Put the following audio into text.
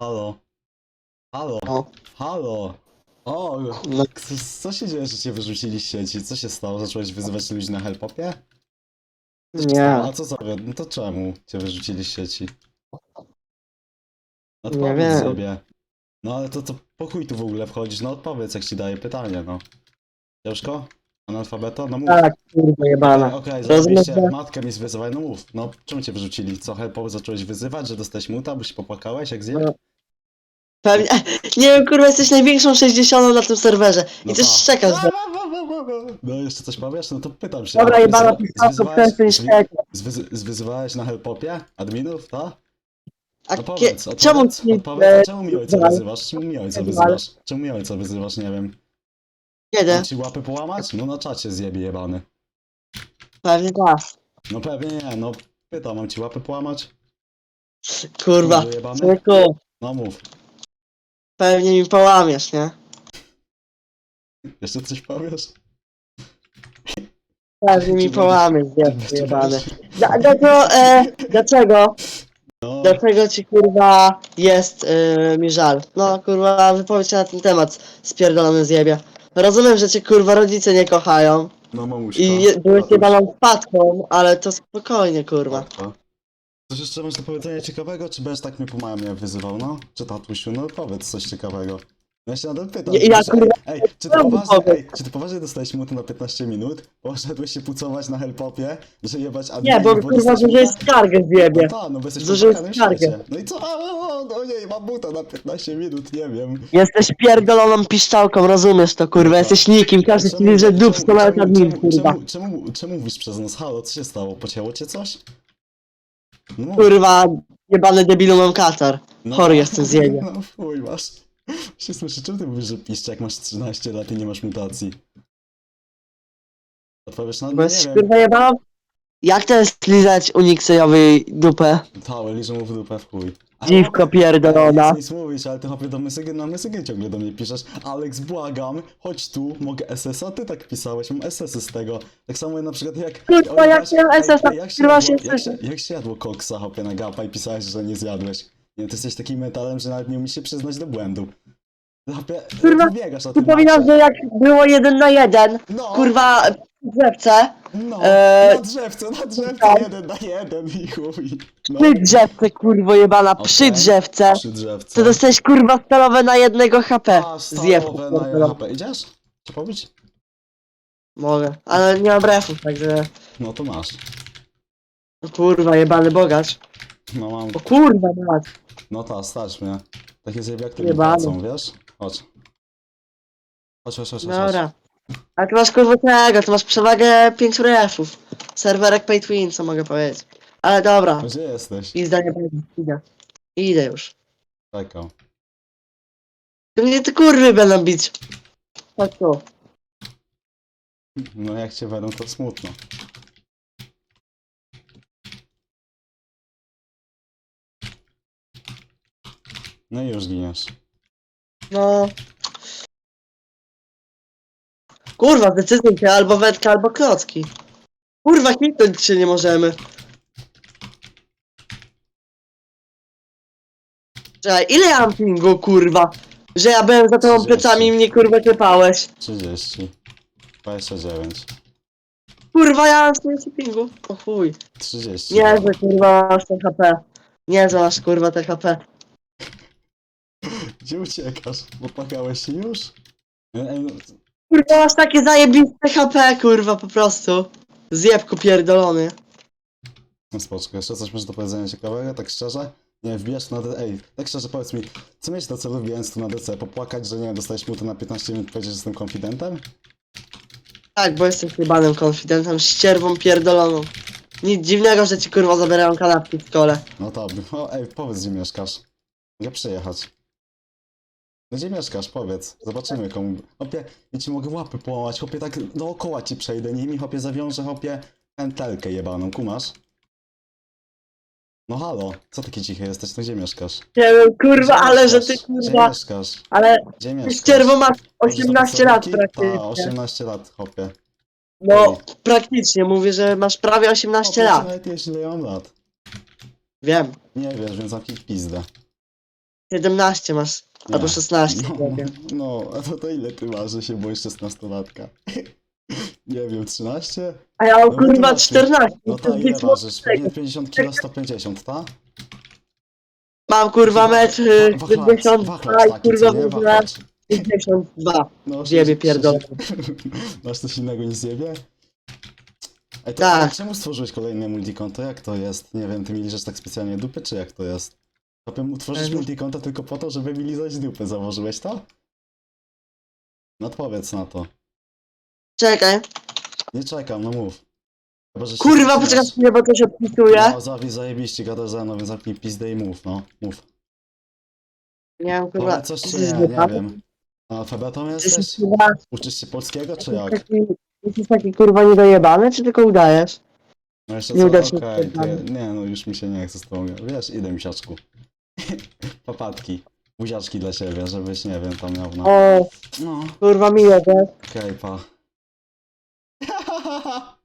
Halo. Halo. O. Halo. O, No. co, co się dzieje, że cię wyrzucili z sieci? Co się stało? Zacząłeś wyzywać ludzi na helpopie? Co się Nie. stało? A co sobie? No to czemu cię wyrzucili z sieci? Odpowiedz wiem. sobie. No ale to, to po chuj tu w ogóle wchodzisz? No odpowiedz, jak ci daję pytanie, no. Ciężko? Analfabeto? No mów. Tak, kurwa jebana. Okej, Rozumiesz, zarobiście, że- matkę mi zwyzywaj, no mów. No, czemu cię wyrzucili? Co, helpo zacząłeś wyzywać, że dostałeś muta, bo się popłakałeś, jak zje? No. Pewnie. Nie wiem, kurwa, jesteś największą 60 na tym serwerze. I No też tak. szczekasz. że- No jeszcze coś powiesz? No to pytam się. Dobra, jebana pisałko, zwyzywałeś- przestań zwy- zwyzy- Zwyzywałeś na helpopie adminów, tak? A No kie... powiedz, czemu odpowiedz, ci... odpowiedz, e, a czemu mi ojca wyzywasz? Czemu mi ojca wyzywasz? Czemu mi ojca wyzywasz? Nie wiem. Kiedy? Mam ci łapy połamać? No na czacie zjebie jebany. Pewnie tak. No pewnie nie, no pytam, mam ci łapy połamać? Kurwa. Kurwa jebany? Człowieku, No mów. Pewnie mi połamiesz, nie? Jeszcze coś powiesz? Pewnie mi Czy połamiesz, będziesz- dziecko czy jebany. będziesz- Dla- Dlaczego, e, dlaczego? No, Dlaczego ci kurwa jest e, mi żal? No kurwa, wypowiedź się na ten temat, spierdolony zjebie. Rozumiem, że cię kurwa rodzice nie kochają no mamuśka. i je, byłeś jebaną wpadką, ale to spokojnie kurwa. Matka. Coś jeszcze masz do powiedzenia ciekawego, czy będziesz tak mnie po mamie wyzywał, no? Czy tatusiu, no powiedz coś ciekawego. No ja się nadal pytam. Nie, ja, wiesz, kurwa, ej, ej, czy ty poważnie, ej, czy ty poważnie dostałeś mutu na 15 minut? Poszedłeś się pucować na helpopie, że jebać Nie, adminów, bo kurwa zużyłeś muta? skargę zjebie. No tak, no bo jesteś w skargę. No i co? A, no nie, mam muta na 15 minut, nie wiem. Jesteś pierdoloną piszczałką, rozumiesz to kurwa, jesteś nikim, każdy ci Czemu- że dup czemu- 100 lat czemu- admin kurwa. Czemu, czemu, czemu mówisz przez nos? Halo, co się stało? Pocięło cię coś? No. Kurwa, jebany debilu mam katar. No, Chory jestem zjebie. No fuj, masz. Się słyszy, czemu ty mówisz, że piszcie jak masz 13 lat i nie masz mutacji? Odpowiesz na Bo nie wiem. kurwa jebaną? Jak to jest lizać uniksejowej dupę? Tały, liżę mu w dupę w chuj. Dziwko chłopie, pierdolona. Nie chcę nic mówić, ale ty chłopie do Mysygy, na Mysygy ciągle do mnie piszesz. Alex, błagam, chodź tu, mogę SS-a? Ty tak pisałeś, mam SS-y z tego. Tak samo na przykład jak... Kurwa, jak miałem SS-a, jak się kurwa, jadło- jak się- Jak się jadło koksa, hopie, na gapa i pisałeś, że nie zjadłeś? Nie, ty jesteś takim metalem, że nawet nie umiesz się przyznać do błędu. Hopie, Kurwa, ty biegasz na tym Przypominam, macie. że jak było jeden na jeden, No, kurwa, w drzewce, no, e, na drzewce, na drzewce, tak. jeden na jeden i chuj. No, przy drzewce, kurwo jebana, przy Okej. drzewce, przy drzewce. to dostałeś kurwa stalowe na jednego HP. A, Zjeb. stalowe na. Idziesz? Co powiedz? Mogę, ale nie mam refów, także... No to masz. O kurwa, jebany bogacz. No mam, O kurwa, mać. no ta, stać mnie. Takie zjeby jak ty mi Jebany. płacą, wiesz? Chodź. Chodź, chodź, chodź. Dobra. A ty masz kurwa tego, ty masz przewagę 5 refów. Serwerek pay to win, co mogę powiedzieć. Ale dobra, Gdzie jesteś? i zdanie będzie, idę. Idę już. Czekał. To mnie te kurwy będą bić. Chodź tu. No jak cię będą, to smutno. No i już giniesz. No. Kurwa, decyzja się albo wędka, albo klocki. Kurwa, hitnąć się nie możemy. Czekaj, ile ja mam pingu, kurwa? Że ja byłem za tobą 30. plecami i mnie kurwa klepałeś. 30. 29. Kurwa, ja mam 40 pingu. O chuj. 30. Nie, że kurwa masz te HP. Nie, że masz kurwa te HP. Gdzie uciekasz? Popłakałeś się już? Ej, no, Kurwa, masz takie zajebiste HP, kurwa, po prostu. Zjebku pierdolony. No spoczko, jeszcze coś masz do powiedzenia ciekawego, tak szczerze? Nie, wbijasz na DC, ej, tak szczerze powiedz mi, co mieć na celu wbijając tu na DC? Popłakać, że nie wiem, dostałeś mutu na 15 minut, powiedzieć, że jestem konfidentem? Tak, bo jestem chybanym konfidentem, ścierwą pierdoloną. Nic dziwnego, że ci kurwa zabierają kanapki w szkole. No to, o, ej, powiedz, gdzie mieszkasz. Mogę przyjechać. Gdzie mieszkasz? Powiedz. Zobaczymy komu. Hopie, ja ci mogę łapy połamać, hopie, tak dookoła ci przejdę nimi, hopie, zawiążę, hopie, pętelkę jebaną, kumasz? No halo, co taki cichy jesteś, no gdzie mieszkasz? Nie wiem, kurwa, Gdzie ale że mieszkasz? ty Gdzie kurwa, mieszkasz? ale Gdzie ty mieszkasz? ścierwo masz Chodzisz do 18 lat praktycznie. Ta, 18 lat, hopie. No, praktycznie, mówię, że masz prawie 18 Hopie, lat. Nawet jeśli ja mam lat. Wiem. Nie wiesz, więc zamknij pizdę. 17 masz. Albo 16. No, no, a to, to ile ty masz, że się boisz 16-latka? Nie wiem, 13? A ja No, kurwa to 14. No to ile ważysz? Pewnie 50 kg 150, tak? Mam kurwa metr y, Wachlarz, 52 wachlarz i taki, kurwa co nie? kurwa Wachlarz. 52. No, Zjebie pierdolę. Masz coś innego niż zjebie? Ej, to Tak. czemu stworzyłeś kolejne multikonto? Jak to jest? Nie wiem, ty mi tak specjalnie dupy, czy jak to jest? Potem utworzyć Mhm. multikonto tylko po to, żeby mi lizać dupę. Założyłeś to? No odpowiedz na to. Czekaj. Nie czekam, no mów. Chyba, że się Kurwa, zaczynasz. poczekaj chwilę, bo to się odpisuje. No, zawi zajebiście, gadasz ze mną, więc zapnij pizdę i mów, no. Mów. Nie wiem kurwa. Powiedz coś, czy nie, nie wiem. Alfabetą jesteś? jesteś kurwa. Uczysz się polskiego, czy jak? taki, jesteś taki kurwa niedojebany, czy tylko udajesz? No jeszcze Nie co? uda się Okej, ty- nie no już mi się nie chce z tobą. Wiesz, idę misiaczku. Papatki. Buziaczki dla siebie, żebyś, nie wiem, tam miał na... O, No, kurwa miło, wiesz? okej, pa.